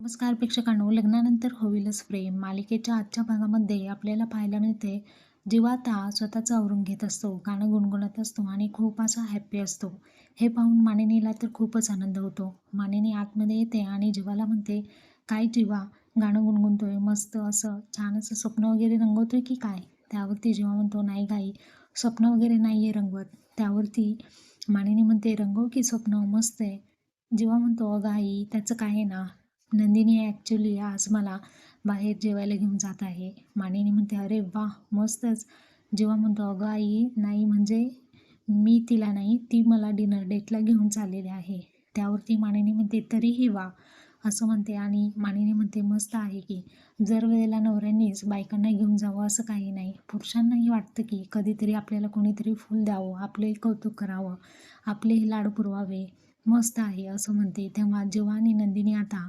नमस्कार प्रेक्षकांनो लग्नानंतर होईलच प्रेम. मालिकेच्या आजच्या भागामध्ये आपल्याला पाहायला मिळते जेव्हा आता स्वतःचं आवरून घेत असतो गाणं गुणगुणत असतो आणि खूप असा हॅप्पी असतो. हे पाहून मानिनीला तर खूपच आनंद होतो. मानिनी आतमध्ये येते आणि जीवाला म्हणते काय जीवा गाणं गुणगुणतोय मस्त असं छान असं स्वप्न वगैरे रंगवतोय की काय? त्यावरती जेव्हा म्हणतो नाही गाई स्वप्न वगैरे नाही आहे रंगवत. त्यावरती मानिनी म्हणते रंगव की स्वप्न मस्त आहे. जेव्हा म्हणतो अगं आई त्याचं काय आहे ना? नंदिनी ॲक्च्युली आज मला बाहेर जेवायला घेऊन जात आहे. मानिनी म्हणते अरे वा मस्तच. जेव्हा म्हणतो अगं आई नाही म्हणजे मी तिला नाही ती मला डिनर डेटला घेऊन चाललेली आहे. त्यावरती मानिनी म्हणते तरीही वा असं म्हणते आणि मानिनी म्हणते मस्त आहे की. जर वेळेला नवऱ्यांनीच बायकांना घेऊन जावं असं काही नाही. पुरुषांनाही वाटतं की कधीतरी आपल्याला कोणीतरी फूल द्यावं आपले कौतुक करावं आपलेही लाड पुरवावे. मस्त आहे असं म्हणते. तेव्हा जेव्हा आणि नंदिनी आता